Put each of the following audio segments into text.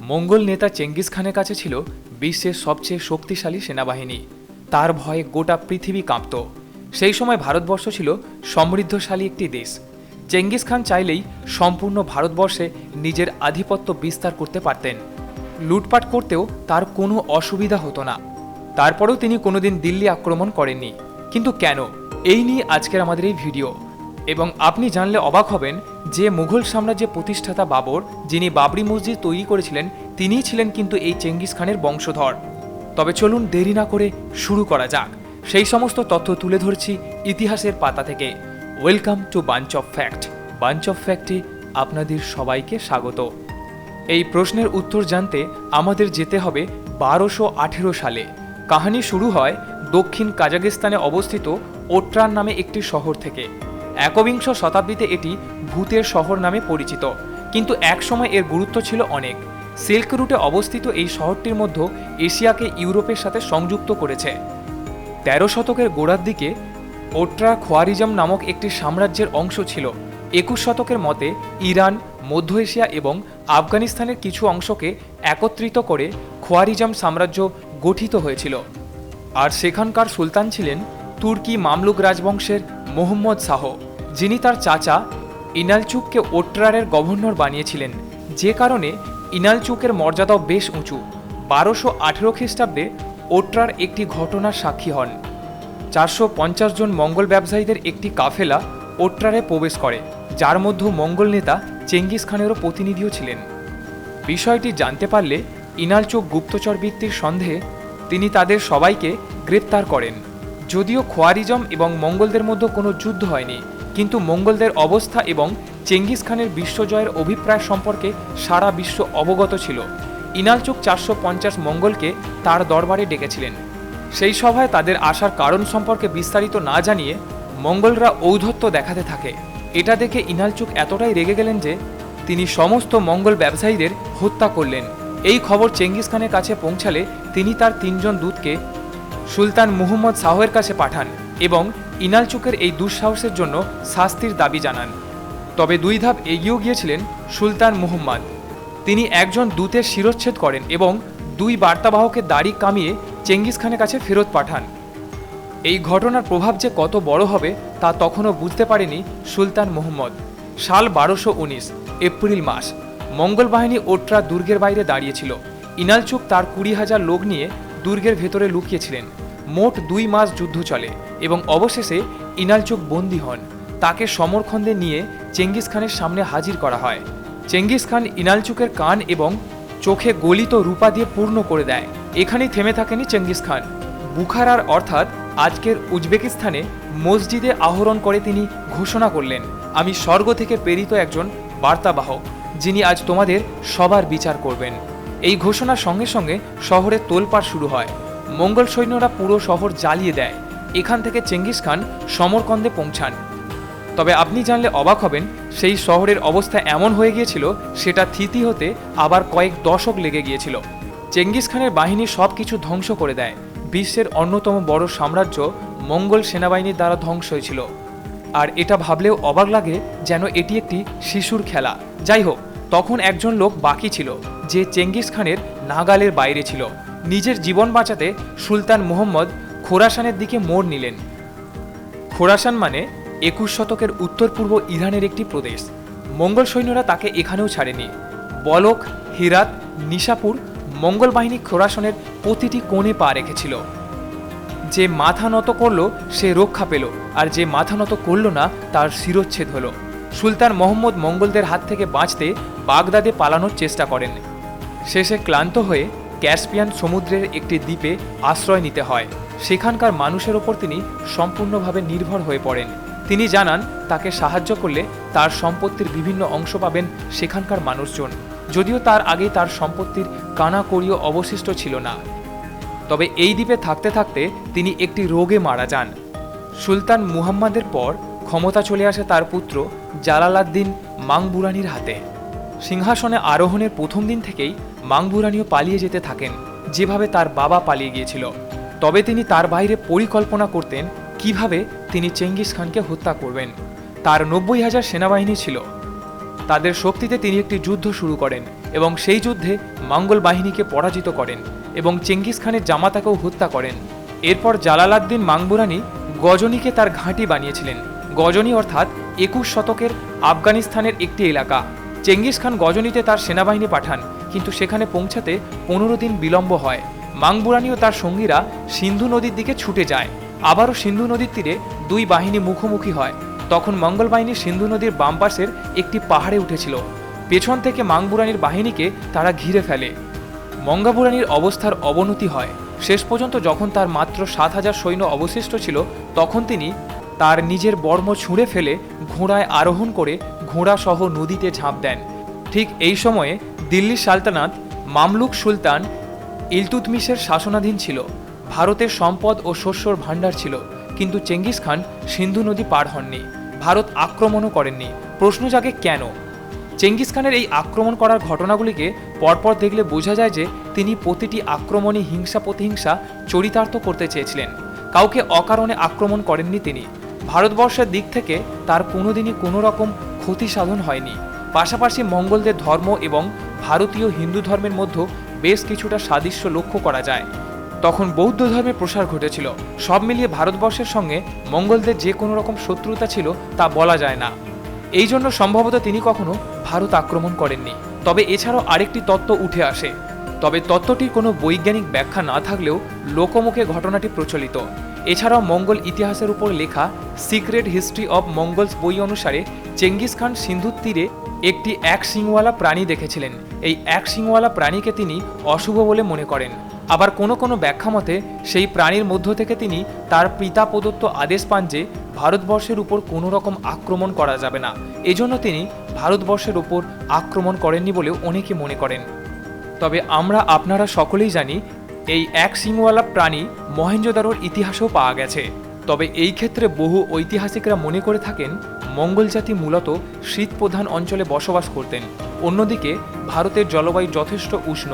মঙ্গল নেতা চেঙ্গিস খানের কাছে ছিল বিশ্বের সবচেয়ে শক্তিশালী সেনাবাহিনী। তার ভয়ে গোটা পৃথিবী কাঁপত। সেই সময় ভারতবর্ষ ছিল সমৃদ্ধশালী একটি দেশ। চেঙ্গিস খান চাইলেই সম্পূর্ণ ভারতবর্ষে নিজের আধিপত্য বিস্তার করতে পারতেন। লুটপাট করতেও তার কোনো অসুবিধা হতো না। তারপরেও তিনি কোনোদিন দিল্লি আক্রমণ করেননি। কিন্তু কেন? এই নিয়ে আজকের আমাদের এই ভিডিও। এবং আপনি জানলে অবাক হবেন যে মুঘল সাম্রাজ্যের প্রতিষ্ঠাতা বাবর, যিনি বাবরি মসজিদ তৈরি করেছিলেন, তিনিই ছিলেন কিন্তু এই চেঙ্গিস খানের বংশধর। তবে চলুন দেরি না করে শুরু করা যাক। সেই সমস্ত তথ্য তুলে ধরছি ইতিহাসের পাতা থেকে। Welcome to bunch of fact bunch of ফ্যাক্টে আপনাদের সবাইকে স্বাগত। এই প্রশ্নের উত্তর জানতে আমাদের যেতে হবে বারোশো আঠেরো সালে। কাহিনী শুরু হয় দক্ষিণ কাজাকিস্তানে অবস্থিত ওট্রান নামে একটি শহর থেকে। একবিংশ শতাব্দীতে এটি ভূতের শহর নামে পরিচিত, কিন্তু একসময় এর গুরুত্ব ছিল অনেক। সিল্ক রুটে অবস্থিত এই শহরটির মধ্যে এশিয়াকে ইউরোপের সাথে সংযুক্ত করেছে। তেরো শতকের গোড়ার দিকে ওট্রা খোয়ারিজম নামক একটি সাম্রাজ্যের অংশ ছিল। একুশ শতকের মতে ইরান, মধ্য এশিয়া এবং আফগানিস্তানের কিছু অংশকে একত্রিত করে খোয়ারিজম সাম্রাজ্য গঠিত হয়েছিল। আর সেখানকার সুলতান ছিলেন তুর্কি মামলুক রাজবংশের মোহাম্মদ শাহ, যিনি তার চাচা ইনালচুককে ওট্রারের গভর্নর বানিয়েছিলেন। যে কারণে ইনালচুকের মর্যাদাও বেশ উঁচু। বারোশো আঠেরো খ্রিস্টাব্দে ওট্রার একটি ঘটনার সাক্ষী হন। চারশো পঞ্চাশ জন মঙ্গল ব্যবসায়ীদের একটি কাফেলা ওট্রারে প্রবেশ করে, যার মধ্যে মঙ্গল নেতা চেঙ্গিস খানেরও প্রতিনিধিও ছিলেন। বিষয়টি জানতে পারলে ইনালচুক গুপ্তচরবৃত্তির সন্দেহে তিনি তাদের সবাইকে গ্রেপ্তার করেন। যদিও খোয়ারিজম এবং মঙ্গলদের মধ্যে কোনো যুদ্ধ হয়নি, কিন্তু মঙ্গলদের অবস্থা এবং চেঙ্গিস খানের বিশ্বজয়ের অভিপ্রায় সম্পর্কে সারা বিশ্ব অবগত ছিল। ইনালচোক চারশো পঞ্চাশ মঙ্গলকে তার দরবারে ডেকেছিলেন। সেই সভায় তাদের আসার কারণ সম্পর্কে বিস্তারিত না জানিয়ে মঙ্গলরা ঔদ্ধত্য দেখাতে থাকে। এটা দেখে ইনালচুক এতটাই রেগে গেলেন যে তিনি সমস্ত মঙ্গল ব্যবসায়ীদের হত্যা করলেন। এই খবর চেঙ্গিস খানের কাছে পৌঁছালে তিনি তার তিনজন দূতকে সুলতান মুহম্মদ শাহের কাছে পাঠান এবং ইনালচুকের এই দুঃসাহসের জন্য শাস্তির দাবি জানান। তবে দুই ধাপ এগিয়েও গিয়েছিলেন সুলতান মুহম্মদ। তিনি একজন দূতের শিরচ্ছেদ করেন এবং দুই বার্তাবাহকের দাড়ি কামিয়ে চেঙ্গিস খানের কাছে ফেরত পাঠান। এই ঘটনার প্রভাব যে কত বড় হবে তা তখনও বুঝতে পারেনি সুলতান মোহাম্মদ। সাল বারোশো উনিশ, এপ্রিল মাস, মঙ্গল বাহিনী ওট্রা দুর্গের বাইরে দাঁড়িয়েছিল। ইনালচুক তার কুড়ি হাজার লোক নিয়ে দুর্গের ভেতরে লুকিয়েছিলেন। মোট দুই মাস যুদ্ধ চলে এবং অবশেষে ইনালচুক বন্দী হন। তাকে সমরখন্দে নিয়ে চেঙ্গিস খানের সামনে হাজির করা হয়। চেঙ্গিস খান ইনালচুকের কান এবং চোখে গলিত রূপা দিয়ে পূর্ণ করে দেয়। এখানেই থেমে থাকেনি চেঙ্গিস খান। বুখারার অর্থাৎ আজকের উজবেকিস্তানে মসজিদে আহরণ করে তিনি ঘোষণা করলেন, আমি স্বর্গ থেকে প্রেরিত একজন বার্তাবাহক, যিনি আজ তোমাদের সবার বিচার করবেন। এই ঘোষণার সঙ্গে সঙ্গে শহরে তোলপাড় শুরু হয়। মঙ্গল সৈন্যরা পুরো শহর জ্বালিয়ে দেয়। এখান থেকে চেঙ্গিস খান সমরকন্দে পৌঁছান। তবে আপনি জানলে অবাক হবেন, সেই শহরের অবস্থা এমন হয়ে গিয়েছিল, সেটা থিতি হতে আবার কয়েক দশক লেগে গিয়েছিল। চেঙ্গিস খানের বাহিনী সব কিছু ধ্বংস করে দেয়। বিশ্বের অন্যতম বড় সাম্রাজ্য মঙ্গল সেনাবাহিনীর দ্বারা ধ্বংস হয়েছিল। আর এটা ভাবলেও অবাক লাগে যেন এটি একটি শিশুর খেলা। যাই হোক, তখন একজন লোক বাকি ছিল। যে চেঙ্গিস খানের নাগালের বাইরে ছিল। নিজের জীবন বাঁচাতে সুলতান মোহাম্মদ খোরাসানের দিকে মোড় নিলেন। খোরাসান মানে একুশ শতকের উত্তর পূর্ব ইরানের একটি প্রদেশ। মঙ্গল সৈন্যরা তাকে এখানেও ছাড়েনি। বলক, হিরাত, নিশাপুর, মঙ্গল বাহিনী খোরাসনের প্রতিটি কোণে পা রেখেছিল। যে মাথা নত করল, সে রক্ষা পেল, আর যে মাথা নত করল না, তার শিরোচ্ছেদ হলো। সুলতান মোহাম্মদ মঙ্গলদের হাত থেকে বাঁচতে বাগদাদে পালানোর চেষ্টা করেন। শেষে ক্লান্ত হয়ে ক্যাসপিয়ান সমুদ্রের একটি দ্বীপে আশ্রয় নিতে হয়। সেখানকার মানুষের ওপর তিনি সম্পূর্ণভাবে নির্ভর হয়ে পড়েন। তিনি জানান, তাকে সাহায্য করলে তার সম্পত্তির বিভিন্ন অংশ পাবেন সেখানকার মানুষজন। যদিও তার আগে তার সম্পত্তির কানাকড়িও অবশিষ্ট ছিল না। তবে এই দ্বীপে থাকতে থাকতে তিনি একটি রোগে মারা যান। সুলতান মুহাম্মাদের পর ক্ষমতা চলে আসে তার পুত্র জালালাদ্দিন মাংবুরানির হাতে। সিংহাসনে আরোহণের প্রথম দিন থেকেই মাংবুরানিও পালিয়ে যেতে থাকেন, যেভাবে তার বাবা পালিয়ে গিয়েছিল। তবে তিনি তার বাইরে পরিকল্পনা করতেন কীভাবে তিনি চেঙ্গিস খানকে হত্যা করবেন। তার নব্বই হাজার সেনাবাহিনী ছিল। তাদের শক্তিতে তিনি একটি যুদ্ধ শুরু করেন এবং সেই যুদ্ধে মঙ্গল বাহিনীকে পরাজিত করেন এবং চেঙ্গিস খানের জামাতাকেও হত্যা করেন। এরপর জালালাদ্দিন মাংবুরানি গজনীকে তার ঘাঁটি বানিয়েছিলেন। গজনী অর্থাৎ একুশ শতকের আফগানিস্তানের একটি এলাকা। চেঙ্গিস খান গজনীতে তার সেনাবাহিনী পাঠান কিন্তু সেখানে পৌঁছাতে পনেরো দিন বিলম্ব হয়। মাংবুরানি ও তার সঙ্গীরা সিন্ধু নদীর দিকে ছুটে যায়। আবারও সিন্ধু নদীর তীরে দুই বাহিনী মুখোমুখি হয়। তখন মঙ্গল বাহিনী সিন্ধু নদীর বাম পাশের একটি পাহাড়ে উঠেছিল। পেছন থেকে মাংবুরানির বাহিনীকে তারা ঘিরে ফেলে। মঙ্গাবুরানির অবস্থার অবনতি হয়। শেষ পর্যন্ত যখন তার মাত্র সাত হাজার সৈন্য অবশিষ্ট ছিল, তখন তিনি তার নিজের বর্ম ছুঁড়ে ফেলে ঘোড়ায় আরোহণ করে ঘোড়া সহ নদীতে ঝাঁপ দেন। ঠিক এই সময়ে দিল্লি সালতানাত মামলুক সুলতান ইলতুতমিশের শাসনাধীন ছিল। ভারতের সম্পদ ও শস্যর ভাণ্ডার ছিল, কিন্তু চেঙ্গিস খান সিন্ধু নদী পার হননি। ভারত আক্রমণও করেননি। প্রশ্ন জাগে কেন? চেঙ্গিস খানের এই আক্রমণ করার ঘটনাগুলিকে পরপর দেখলে বোঝা যায় যে তিনি প্রতিটি আক্রমণে হিংসা প্রতিহিংসা চরিতার্থ করতে চেয়েছিলেন। কাউকে অকারণে আক্রমণ করেননি তিনি। ভারতবর্ষের দিক থেকে তার কোনোদিনই কোনো রকম ক্ষতি সাধন হয়নি। পাশাপাশি মঙ্গলদের ধর্ম এবং ভারতীয় হিন্দু ধর্মের মধ্যে বেশ কিছুটা সাদৃশ্য লক্ষ্য করা যায়। তখন বৌদ্ধ ধর্মের প্রসার ঘটেছিল। সব মিলিয়ে ভারতবর্ষের সঙ্গে মঙ্গলদের যে কোনো রকম শত্রুতা ছিল তা বলা যায় না। এই জন্য সম্ভবত তিনি কখনো ভারত আক্রমণ করেননি। তবে এছাড়াও আরেকটি তত্ত্ব উঠে আসে। তবে তত্ত্বটির কোনো বৈজ্ঞানিক ব্যাখ্যা না থাকলেও লোকমুখে ঘটনাটি প্রচলিত। এছাড়াও মঙ্গল ইতিহাসের উপর লেখা সিক্রেট হিস্ট্রি অব মঙ্গলস বই অনুসারে চেঙ্গিস খান সিন্ধুর তীরে একটি এক সিংওয়ালা প্রাণী দেখেছিলেন। এই এক সিংওয়ালা প্রাণীকে তিনি অশুভ বলে মনে করেন। আবার কোনো কোনো ব্যাখ্যা মতে, সেই প্রাণীর মধ্য থেকে তিনি তার পিতা প্রদত্ত আদেশ পান যে, ভারতবর্ষের উপর কোনো রকম আক্রমণ করা যাবে না। এজন্য তিনি ভারতবর্ষের উপর আক্রমণ করেননি বলেও অনেকে মনে করেন। তবে আমরা আপনারা সকলেই জানি, এই এক সিংওয়ালা প্রাণী মহেঞ্জোদারোর ইতিহাসেও পাওয়া গেছে। তবে এই ক্ষেত্রে বহু ঐতিহাসিকরা মনে করে থাকেন, মঙ্গল জাতি মূলত শীত প্রধান অঞ্চলে বসবাস করতেন, অন্যদিকে ভারতের জলবায়ু যথেষ্ট উষ্ণ।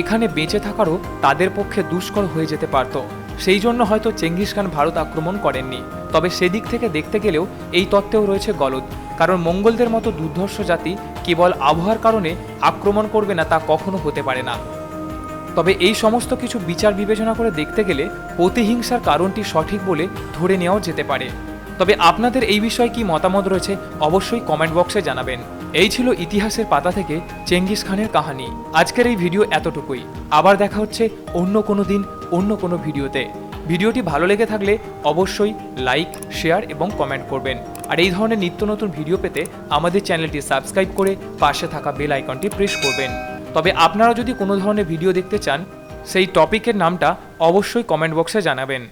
এখানে বেঁচে থাকারও তাদের পক্ষে দুষ্কর হয়ে যেতে পারত। সেই জন্য হয়তো চেঙ্গিস খান ভারত আক্রমণ করেননি। তবে সেদিক থেকে দেখতে গেলেও এই তত্ত্বেও রয়েছে গলদ, কারণ মঙ্গলদের মতো দুর্ধর্ষ জাতি কেবল আবহাওয়ার কারণে আক্রমণ করবে না তা কখনো হতে পারে না। তবে এই সমস্ত কিছু বিচার বিবেচনা করে দেখতে গেলে প্রতিহিংসার কারণটি সঠিক বলে ধরে নেওয়াও যেতে পারে। তবে আপনাদের এই বিষয়ে কি মতামত রয়েছে অবশ্যই কমেন্ট বক্সে জানাবেন। এই ছিল ইতিহাসের পাতা থেকে চেঙ্গিস খানের কাহানি। আজকের এই ভিডিও এতটুকুই। আবার দেখা হচ্ছে অন্য কোনো দিন, অন্য কোনো ভিডিওতে। ভিডিওটি ভালো লেগে থাকলে অবশ্যই লাইক শেয়ার এবং কমেন্ট করবেন। আর এই ধরনের নিত্য নতুন ভিডিও পেতে আমাদের চ্যানেলটি সাবস্ক্রাইব করে পাশে থাকা বেল আইকনটি প্রেস করবেন। তবে আপনারা যদি কোনো ধরনের ভিডিও দেখতে চান, সেই টপিকের নামটা অবশ্যই কমেন্ট বক্সে জানাবেন।